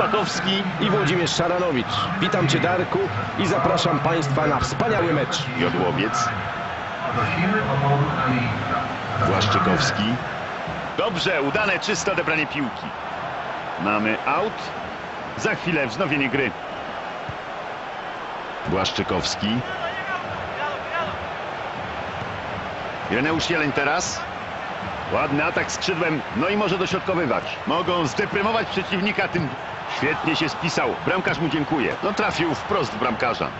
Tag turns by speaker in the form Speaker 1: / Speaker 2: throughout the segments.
Speaker 1: Pakowski i Włodzimierz Szaranowicz. Witam Cię Darku i zapraszam Państwa na wspaniały mecz.
Speaker 2: Jodłowiec. Błaszczykowski. Dobrze, udane, czyste odebranie piłki. Mamy out. Za chwilę wznowienie gry. Błaszczykowski. Ireneusz Jeleń teraz. Ładny atak skrzydłem, no i może dośrodkowywać. Mogą zdeprymować przeciwnika tym... Świetnie się spisał. Bramkarz mu dziękuję. No trafił wprost w bramkarza.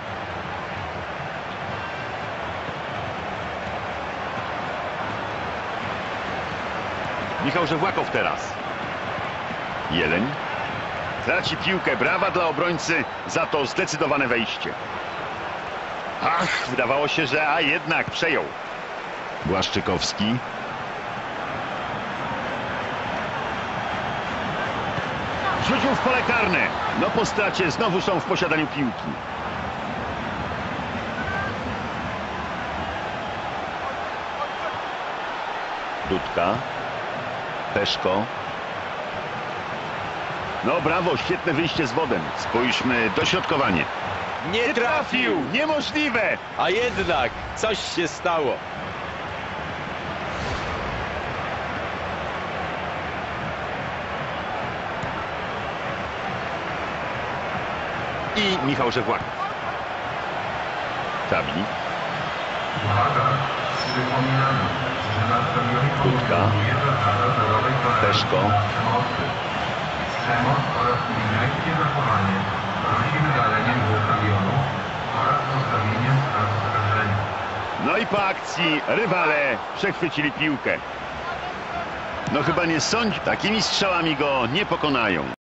Speaker 2: Michał Żewłakow teraz. Jeleń. Traci piłkę. Brawa dla obrońcy za to zdecydowane wejście. Ach, wydawało się, że a jednak przejął. Błaszczykowski. Rzucił w pole karne. No po stracie znowu są w posiadaniu piłki. Dudka. Peszko. No brawo, świetne wyjście z wodem. Spójrzmy, dośrodkowanie.
Speaker 1: Nie trafił!
Speaker 2: Niemożliwe!
Speaker 1: A jednak coś się stało.
Speaker 2: I Michał Żewłakow. Tabi.
Speaker 3: Tolerancji
Speaker 2: Peszko.
Speaker 3: Przemoc oraz zachowanie stadionu oraz spraw.
Speaker 2: No i po akcji rywale przechwycili piłkę. No chyba nie sądzi, takimi strzałami go nie pokonają.